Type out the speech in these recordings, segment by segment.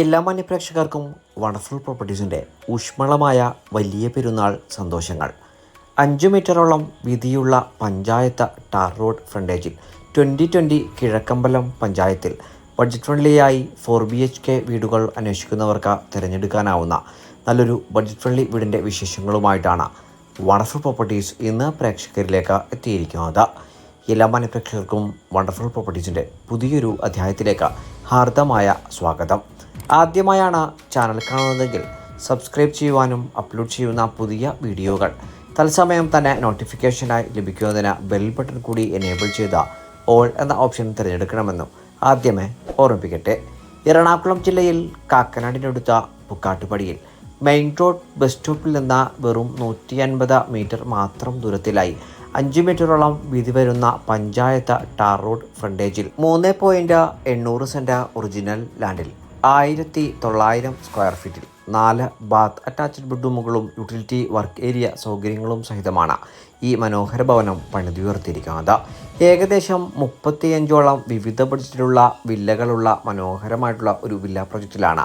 എല്ലാ മാന്യപ്രേക്ഷകർക്കും വണ്ടർഫുൾ പ്രോപ്പർട്ടീസിന്റെ ഊഷ്മളമായ വലിയ പെരുന്നാൾ സന്തോഷങ്ങൾ. അഞ്ച് മീറ്ററോളം വീതിയുള്ള പഞ്ചായത്ത് ടാർ റോഡ് ഫ്രണ്ടേജിൽ ട്വന്റി ട്വന്റി കിഴക്കമ്പലം പഞ്ചായത്തിൽ ബഡ്ജറ്റ് ഫ്രണ്ട്ലിയായി ഫോർ ബി എച്ച് കെ വീടുകൾ അന്വേഷിക്കുന്നവർക്ക് തിരഞ്ഞെടുക്കാനാവുന്ന നല്ലൊരു ബഡ്ജറ്റ് ഫ്രണ്ട്ലി വീടിന്റെ വിശേഷങ്ങളുമായിട്ടാണ് വണ്ടർഫുൾ പ്രോപ്പർട്ടീസ് ഇന്ന് പ്രേക്ഷകരിലേക്ക് എത്തിയിരിക്കുന്നത്. എല്ലാ മാന്യപ്രേക്ഷകർക്കും വണ്ടർഫുൾ പ്രോപ്പർട്ടീസിന്റെ പുതിയൊരു അധ്യായത്തിലേക്ക് ഹാർദമായ സ്വാഗതം. ആദ്യമായാണ് ചാനൽ കാണുന്നതെങ്കിൽ സബ്സ്ക്രൈബ് ചെയ്യുവാനും അപ്ലോഡ് ചെയ്യുന്ന പുതിയ വീഡിയോകൾ തത്സമയം തന്നെ നോട്ടിഫിക്കേഷനായി ലഭിക്കുന്നതിന് ബെൽ ബട്ടൺ കൂടി എനേബിൾ ചെയ്ത ഓൾ എന്ന ഓപ്ഷൻ തിരഞ്ഞെടുക്കണമെന്നും ആദ്യമേ ഓർമ്മിപ്പിക്കട്ടെ. എറണാകുളം ജില്ലയിൽ കാക്കനാടിനടുത്ത പുക്കാട്ടുപടിയിൽ മെയിൻ റോഡ് ബസ് സ്റ്റോപ്പിൽ നിന്ന് വെറും നൂറ്റി അൻപത് മീറ്റർ മാത്രം ദൂരത്തിലായി അഞ്ച് മീറ്ററോളം വീതി വരുന്ന പഞ്ചായത്ത് ടാർ റോഡ് ഫ്രണ്ടേജിൽ മൂന്ന് പോയിന്റ് എണ്ണൂറ് സെന്റ് ഒറിജിനൽ ലാൻഡിൽ ആയിരത്തി തൊള്ളായിരം സ്ക്വയർ ഫീറ്റിൽ നാല് ബാത്ത് അറ്റാച്ച്ഡ് ബെഡ്റൂമുകളും യൂട്ടിലിറ്റി വർക്ക് ഏരിയ സൗകര്യങ്ങളും സഹിതമാണ് ഈ മനോഹര ഭവനം പണിതുയർത്തിയിരിക്കുന്നത്. ഏകദേശം മുപ്പത്തിയഞ്ചോളം വിവിധ ബഡ്ജറ്റിലുള്ള വില്ലകളുള്ള മനോഹരമായിട്ടുള്ള ഒരു വില്ല പ്രൊജക്റ്റിലാണ്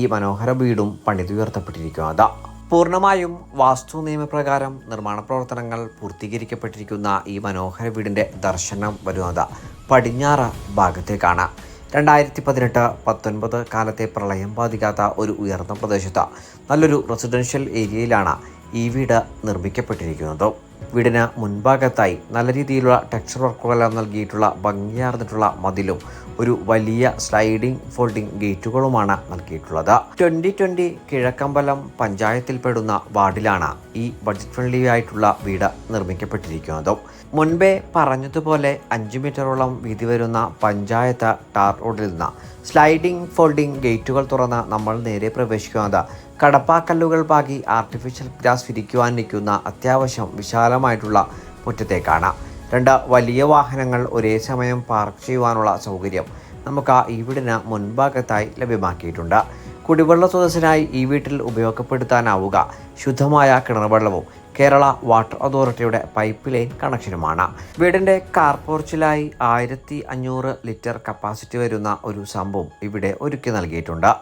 ഈ മനോഹര വീടും പണിതുയർത്തപ്പെട്ടിരിക്കുന്നത്. പൂർണമായും വാസ്തു നിയമപ്രകാരം നിർമ്മാണ പ്രവർത്തനങ്ങൾ പൂർത്തീകരിക്കപ്പെട്ടിരിക്കുന്ന ഈ മനോഹര വീടിന്റെ ദർശനം വരുന്നത് പടിഞ്ഞാറ് ഭാഗത്തേക്കാണ്. രണ്ടായിരത്തി പതിനെട്ട് പത്തൊൻപത് കാലത്തെ പ്രളയം ബാധിക്കാത്ത ഒരു ഉയർന്ന പ്രദേശത്ത് നല്ലൊരു റെസിഡൻഷ്യൽ ഏരിയയിലാണ് ഈ വീട് നിർമ്മിക്കപ്പെട്ടിരിക്കുന്നത്. വീടിന് മുൻഭാഗത്തായി നല്ല രീതിയിലുള്ള ടെക്സ്ചർ വർക്കുകളെല്ലാം നൽകിയിട്ടുള്ള ഭംഗിയാർന്നിട്ടുള്ള മതിലും ഒരു വലിയ സ്ലൈഡിംഗ് ഫോൾഡിംഗ് ഗേറ്റുകളുമാണ് നൽകിയിട്ടുള്ളത്. ട്വന്റി ട്വന്റി കിഴക്കമ്പലം പഞ്ചായത്തിൽപ്പെടുന്ന വാർഡിലാണ് ഈ ബഡ്ജറ്റ് ഫ്രണ്ട്ലി ആയിട്ടുള്ള വീട് നിർമ്മിക്കപ്പെട്ടിരിക്കുന്നത്. മുൻപേ പറഞ്ഞതുപോലെ അഞ്ച് മീറ്ററോളം വീതി വരുന്ന പഞ്ചായത്ത് ടാർ റോഡിൽ നിന്ന് സ്ലൈഡിംഗ് ഫോൾഡിംഗ് ഗേറ്റുകൾ തുറന്ന് നമ്മൾ നേരെ പ്രവേശിക്കുന്നത് കടപ്പാക്കല്ലുകൾ പാകി ആർട്ടിഫിഷ്യൽ ഗ്രാസ് വിരിക്കുവാൻ നിൽക്കുന്ന അത്യാവശ്യം വിശാലമായിട്ടുള്ള മുറ്റത്തേക്കാണ്. രണ്ട് വലിയ വാഹനങ്ങൾ ഒരേ സമയം പാർക്ക് ചെയ്യുവാനുള്ള സൗകര്യം നമുക്ക് ഈ വീടിന് മുൻഭാഗത്തായി ലഭ്യമാക്കിയിട്ടുണ്ട്. കുടിവെള്ള സ്രോതസ്സിനായി ഈ വീട്ടിൽ ഉപയോഗപ്പെടുത്താനാവുക. ശുദ്ധമായ കിണർ വെള്ളവും കേരള വാട്ടർ അതോറിറ്റിയുടെ പൈപ്പ് ലൈൻ കണക്ഷനുമാണ് വീടിന്റെ കാർപോർച്ചിലായി ആയിരത്തി അഞ്ഞൂറ് ലിറ്റർ കപ്പാസിറ്റി വരുന്ന ഒരു സംഭവം ഇവിടെ ഒരുക്കി നൽകിയിട്ടുണ്ട്.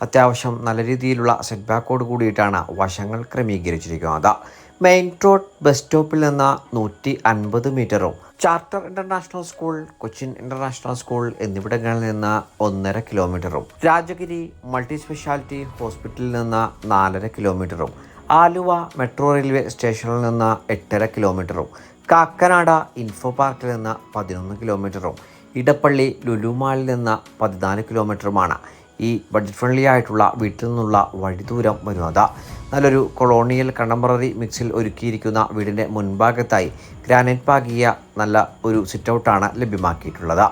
അത്യാവശ്യം നല്ല രീതിയിലുള്ള സെറ്റ് ബാക്കോട് കൂടിയിട്ടാണ് വശങ്ങൾ ക്രമീകരിച്ചിരിക്കുന്നത്. മെയിൻ റോഡ് ബസ് സ്റ്റോപ്പിൽ നിന്ന് നൂറ്റി അൻപത് മീറ്ററും charter international school Cochin international school എന്നിവിടങ്ങളിൽ നിന്ന് ഒന്നര കിലോമീറ്ററും രാജഗിരി മൾട്ടി സ്പെഷ്യാലിറ്റി ഹോസ്പിറ്റലിൽ നിന്ന് നാലര കിലോമീറ്ററും ആലുവ മെട്രോ റെയിൽവേ സ്റ്റേഷനിൽ നിന്ന് എട്ടര കിലോമീറ്ററും കാക്കനാട ഇൻഫോ പാർക്കിൽ നിന്ന് പതിനൊന്ന് കിലോമീറ്ററും ഇടപ്പള്ളി ലുലുമാളിൽ നിന്ന് പതിനാല് കിലോമീറ്ററുമാണ് ഈ ബഡ്ജറ്റ് ഫ്രണ്ട്ലി ആയിട്ടുള്ള വീട്ടിൽ നിന്നുള്ള വഴിദൂരം വരുന്നത്. നല്ലൊരു കൊളോണിയൽ കണ്ടംപററി മിക്സിൽ ഒരുക്കിയിരിക്കുന്ന വീടിന്റെ മുൻഭാഗത്തായി ഗ്രാനൈറ്റ് പാകിയ നല്ല ഒരു സിറ്റ് ഔട്ടാണ് ലഭ്യമാക്കിയിട്ടുള്ളത്.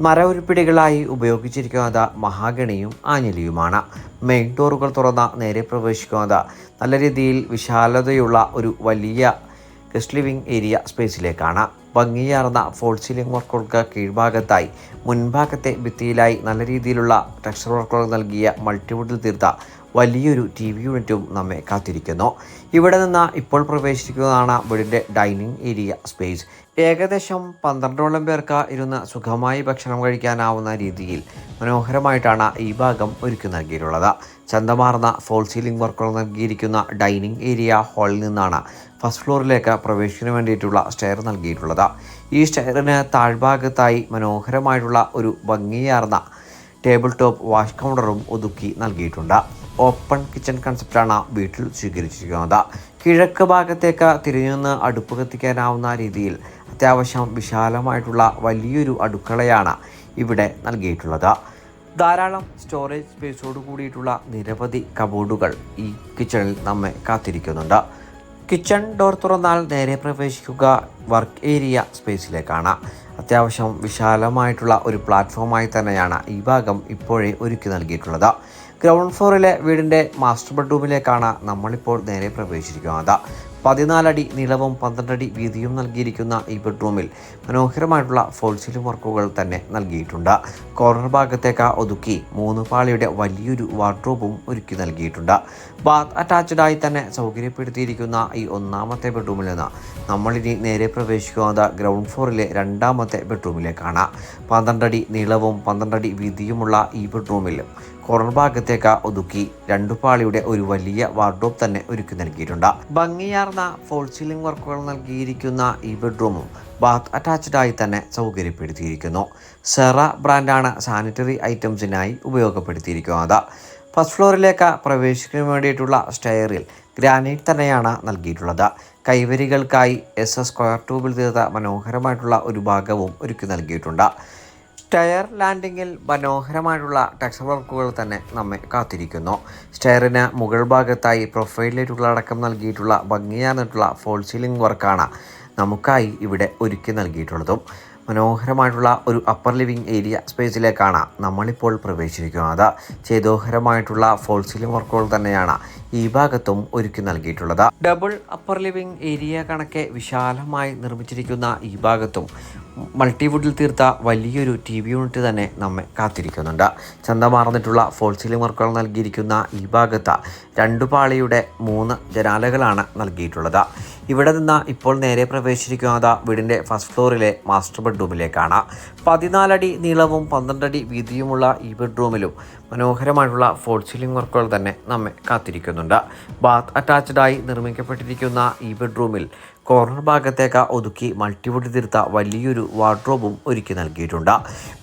മര ഉരുപ്പിടികളായി ഉപയോഗിച്ചിരിക്കുന്നത് മഹാഗണിയും ആഞ്ഞലിയുമാണ്. മെയിൻ ഡോറുകൾ തുറന്ന നേരെ പ്രവേശിക്കുന്നത് നല്ല രീതിയിൽ വിശാലതയുള്ള ഒരു വലിയ ഗസ്റ്റ് ലിവിംഗ് ഏരിയ സ്പേസിലേക്കാണ് ഭംഗിയാർന്ന ഫോൾ സീലിംഗ് വർക്കുകൾക്ക് കീഴ്ഭാഗത്തായി. മുൻഭാഗത്തെ ഭിത്തിയിലായി നല്ല രീതിയിലുള്ള ടെക്സ്ചർ വർക്കുകൾ നൽകിയ മൾട്ടിവുഡിൽ തീർത്ത വലിയൊരു ടി വി യൂണിറ്റും നമ്മെ കാത്തിരിക്കുന്നു. ഇവിടെ നിന്ന് ഇപ്പോൾ പ്രവേശിക്കുന്നതാണ് വീടിന്റെ ഡൈനിങ് ഏരിയ സ്പേസ് ഏകദേശം പന്ത്രണ്ടോളം പേർക്ക് ഇരുന്ന് സുഖമായി ഭക്ഷണം കഴിക്കാനാവുന്ന രീതിയിൽ മനോഹരമായിട്ടാണ് ഈ ഭാഗം ഒരുക്കി നൽകിയിട്ടുള്ളത്. ചന്തമാർന്ന ഫോൾ സീലിംഗ് വർക്കുകൾ നൽകിയിരിക്കുന്ന ഡൈനിങ് ഏരിയ ഹാളിൽ നിന്നാണ് ഫസ്റ്റ് ഫ്ലോറിലേക്ക് പ്രവേശിക്കുന്നതിന് വേണ്ടിയിട്ടുള്ള സ്റ്റെയർ നൽകിയിട്ടുള്ളത്. ഈ സ്റ്റെയറിന് താഴ്ഭാഗത്തായി മനോഹരമായിട്ടുള്ള ഒരു ഭംഗിയാർന്ന ടേബിൾ ടോപ്പ് വാഷ് കൗണ്ടറും ഒതുക്കി നൽകിയിട്ടുണ്ട്. ഓപ്പൺ കിച്ചൺ കൺസെപ്റ്റാണ് വീട്ടിൽ സ്വീകരിച്ചിരിക്കുന്നത്. കിഴക്ക് ഭാഗത്തേക്ക് തിരിഞ്ഞുനിന്ന് അടുപ്പ് കത്തിക്കാനാവുന്ന രീതിയിൽ അത്യാവശ്യം വിശാലമായിട്ടുള്ള വലിയൊരു അടുക്കളയാണ് ഇവിടെ നൽകിയിട്ടുള്ളത്. ധാരാളം സ്റ്റോറേജ് സ്പേസോട് കൂടിയിട്ടുള്ള നിരവധി കബോർഡുകൾ ഈ കിച്ചണിൽ നമ്മെ കാത്തിരിക്കുന്നുണ്ട്. കിച്ചൺ ഡോർ തുറന്നാൽ നേരെ പ്രവേശിക്കുക വർക്ക് ഏരിയ സ്പേസിലേക്കാണ് അത്യാവശ്യം വിശാലമായിട്ടുള്ള ഒരു പ്ലാറ്റ്ഫോമായി തന്നെയാണ് ഈ ഭാഗം ഇപ്പോഴേ ഒരുക്കി നൽകിയിട്ടുള്ളത്. ഗ്രൗണ്ട് ഫ്ലോറിലെ വീടിന്റെ മാസ്റ്റർ ബെഡ്റൂമിലേക്കാണ് നമ്മളിപ്പോൾ നേരെ പ്രവേശിച്ചിരിക്കുന്നത്. പതിനാലടി നീളവും പന്ത്രണ്ടടി വീതിയും നൽകിയിരിക്കുന്ന ഈ ബെഡ്റൂമിൽ മനോഹരമായിട്ടുള്ള ഫോൾ വർക്കുകൾ തന്നെ നൽകിയിട്ടുണ്ട്. കോർണർ ഭാഗത്തേക്ക് ഒതുക്കി മൂന്ന് പാളിയുടെ വലിയൊരു വാർഡ്രോബും ഒരുക്കി നൽകിയിട്ടുണ്ട്. ബാത്ത് അറ്റാച്ച്ഡായി തന്നെ സൗകര്യപ്പെടുത്തിയിരിക്കുന്ന ഈ ഒന്നാമത്തെ ബെഡ്റൂമിൽ നിന്ന് നമ്മളിനി നേരെ പ്രവേശിക്കുന്നത് ഗ്രൗണ്ട് ഫ്ലോറിലെ രണ്ടാമത്തെ ബെഡ്റൂമിലേക്കാണ് പന്ത്രണ്ടടി നീളവും പന്ത്രണ്ടടി വീതിയുമുള്ള ഈ ബെഡ്റൂമിൽ കോർണർ ഭാഗത്തേക്ക് ഒതുക്കി രണ്ടു പാളിയുടെ ഒരു വലിയ വാർഡ്രോബ് തന്നെ ഒരുക്കി നൽകിയിട്ടുണ്ട്. ഭംഗിയാർന്ന ഫോൾ സീലിംഗ് വർക്കുകൾ നൽകിയിരിക്കുന്ന ഈ ബെഡ്റൂമും ബാത്ത് അറ്റാച്ച്ഡ് ആയി തന്നെ സൗകര്യപ്പെടുത്തിയിരിക്കുന്നു. സെറ ബ്രാൻഡാണ് സാനിറ്ററി ഐറ്റംസിനായി ഉപയോഗപ്പെടുത്തിയിരിക്കുന്നത്. ഫസ്റ്റ് ഫ്ലോറിലേക്ക് പ്രവേശിക്കാൻ വേണ്ടിയിട്ടുള്ള സ്റ്റെയറിൽ ഗ്രാനൈറ്റ് തന്നെയാണ് നൽകിയിട്ടുള്ളത്. കൈവരികൾക്കായി എസ് എസ് സ്ക്വയർ ട്യൂബിൽ തീർത്ത മനോഹരമായിട്ടുള്ള ഒരു ഭാഗവും ഒരുക്കി നൽകിയിട്ടുണ്ട്. സ്റ്റെയർ ലാൻഡിങ്ങിൽ മനോഹരമായിട്ടുള്ള ടെക്സ് വർക്കുകൾ തന്നെ നമ്മെ കാത്തിരിക്കുന്നു. സ്റ്റെയറിന് മുകൾ ഭാഗത്തായി പ്രൊഫൈലിലേക്കുള്ള അടക്കം നൽകിയിട്ടുള്ള ഭംഗിയാർന്നിട്ടുള്ള ഫോൾ സീലിംഗ് വർക്കാണ് നമുക്കായി ഇവിടെ ഒരുക്കി നൽകിയിട്ടുള്ളതും. മനോഹരമായിട്ടുള്ള ഒരു അപ്പർ ലിവിങ് ഏരിയ സ്പേസിലേക്കാണ് നമ്മളിപ്പോൾ പ്രവേശിച്ചിരിക്കുന്നത്. ചേതോഹരമായിട്ടുള്ള ഫോൾ സീലിംഗ് വർക്കുകൾ തന്നെയാണ് ഈ ഭാഗത്തും ഒരുക്കി നൽകിയിട്ടുള്ളത്. ഡബിൾ അപ്പർ ലിവിങ് ഏരിയ കണക്കെ വിശാലമായി നിർമ്മിച്ചിരിക്കുന്ന ഈ ഭാഗത്തും മൾട്ടിവുഡിൽ തീർത്ത വലിയൊരു ടി വി യൂണിറ്റ് തന്നെ നമ്മെ കാത്തിരിക്കുന്നുണ്ട്. ചന്തമാർന്നിട്ടുള്ള ഫോൾ സീലിംഗ് വർക്കുകൾ നൽകിയിരിക്കുന്ന ഈ ഭാഗത്ത് രണ്ടു പാളിയുടെ മൂന്ന് ജനാലകളാണ് നൽകിയിട്ടുള്ളത്. ഇവിടെ നിന്ന് ഇപ്പോൾ നേരെ പ്രവേശിച്ചിരിക്കുന്നത് വീടിന്റെ ഫസ്റ്റ് ഫ്ലോറിലെ മാസ്റ്റർ ബെഡ്റൂമിലേക്കാണ് പതിനാലടി നീളവും പന്ത്രണ്ടടി വീതിയുമുള്ള ഈ ബെഡ്റൂമിലും മനോഹരമായിട്ടുള്ള ഫോൾ സീലിംഗ് വർക്കുകൾ തന്നെ നമ്മെ കാത്തിരിക്കുന്നുണ്ട്. ബാത്ത് അറ്റാച്ച്ഡായി നിർമ്മിക്കപ്പെട്ടിരിക്കുന്ന ഈ ബെഡ്റൂമിൽ കോർണർ ഭാഗത്തേക്ക് ഒതുക്കി മൾട്ടിവുഡ് തീർത്ത വലിയൊരു വാർഡ്രോബും ഒരുക്കി നൽകിയിട്ടുണ്ട്.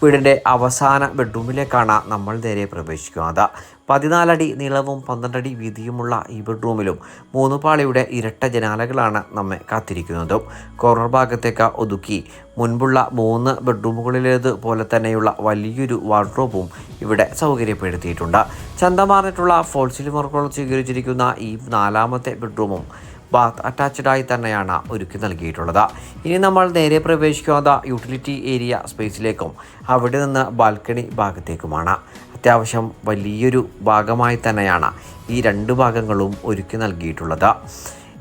വീടിന്റെ അവസാന ബെഡ്റൂമിലേക്കാണ് നമ്മൾ നേരെ പ്രവേശിക്കുന്നത്. പതിനാലടി നീളവും പന്ത്രണ്ടടി വീതിയുമുള്ള ഈ ബെഡ്റൂമിലും മൂന്ന് പാളിയുടെ ഇരട്ട ജനാലകളാണ് നമ്മെ കാത്തിരിക്കുന്നതും. കോർണർ ഭാഗത്തേക്ക് ഒതുക്കി മുൻപുള്ള മൂന്ന് ബെഡ്റൂമുകളിലേത് പോലെ തന്നെയുള്ള വലിയൊരു വാർഡ്രോബും ഇവിടെ സൗകര്യപ്പെടുത്തിയിട്ടുണ്ട്. ചന്തമാർന്നിട്ടുള്ള ഫോൾസിൽ വർക്കുകൾ സ്വീകരിച്ചിരിക്കുന്ന ഈ നാലാമത്തെ ബെഡ്റൂമും ബാത്ത് അറ്റാച്ച്ഡായി തന്നെയാണ് ഒരുക്കി നൽകിയിട്ടുള്ളത്. ഇനി നമ്മൾ നേരെ പ്രവേശിക്കാത്ത യൂട്ടിലിറ്റി ഏരിയ സ്പേസിലേക്കും അവിടെ നിന്ന് ബാൽക്കണി ഭാഗത്തേക്കുമാണ്. അത്യാവശ്യം വലിയൊരു ഭാഗമായി തന്നെയാണ് ഈ രണ്ട് ഭാഗങ്ങളും ഒരുക്കി നൽകിയിട്ടുള്ളത്.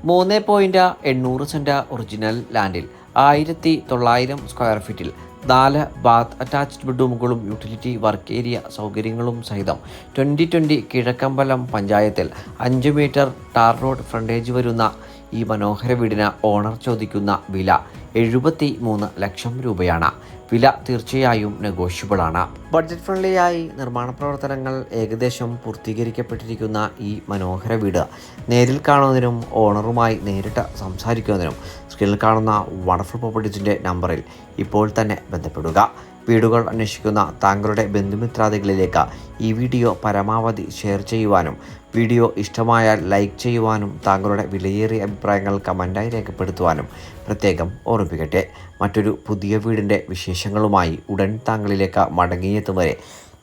മൂന്ന് പോയിന്റ് എണ്ണൂറ് സെന്റ് ഒറിജിനൽ ലാൻഡിൽ ആയിരത്തി തൊള്ളായിരം സ്ക്വയർ ഫീറ്റിൽ നാല് ബാത്ത് അറ്റാച്ച്ഡ് ബെഡ്റൂമുകളും യൂട്ടിലിറ്റി വർക്ക് ഏരിയ സൗകര്യങ്ങളും സഹിതം ട്വന്റി ട്വന്റി കിഴക്കമ്പലം പഞ്ചായത്തിൽ അഞ്ച് മീറ്റർ ടാർ റോഡ് ഫ്രണ്ടേജ് വരുന്ന ഈ മനോഹര വീടിന് ഓണർ ചോദിക്കുന്ന വില എഴുപത്തി മൂന്ന് ലക്ഷം രൂപയാണ്. വില തീർച്ചയായും നെഗോഷ്യബിൾ ആണ് ബഡ്ജറ്റ് ഫ്രണ്ട്ലിയായി നിർമ്മാണ പ്രവർത്തനങ്ങൾ ഏകദേശം പൂർത്തീകരിക്കപ്പെട്ടിരിക്കുന്ന ഈ മനോഹര വീട് നേരിൽ കാണുന്നതിനും ഓണറുമായി നേരിട്ട് സംസാരിക്കുന്നതിനും സ്ക്രീനിൽ കാണുന്ന വണ്ടർഫുൾ പ്രോപ്പർട്ടീസിന്റെ നമ്പറിൽ ഇപ്പോൾ തന്നെ ബന്ധപ്പെടുക. വീടുകൾ അന്വേഷിക്കുന്ന താങ്കളുടെ ബന്ധുമിത്രാദികളിലേക്ക് ഈ വീഡിയോ പരമാവധി ഷെയർ ചെയ്യുവാനും വീഡിയോ ഇഷ്ടമായാൽ ലൈക്ക് ചെയ്യുവാനും താങ്കളുടെ വിലയേറിയ അഭിപ്രായങ്ങൾ കമന്റായി രേഖപ്പെടുത്തുവാനും പ്രത്യേകം ഓർമ്മിപ്പിക്കട്ടെ. മറ്റൊരു പുതിയ വീടിന്റെ വിശേഷങ്ങളുമായി ഉടൻ താങ്കളിലേക്ക് മടങ്ങിയെത്തും വരെ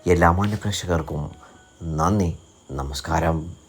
എല്ലാ മാന്യ പ്രേക്ഷകർക്കും നന്ദി നമസ്കാരം.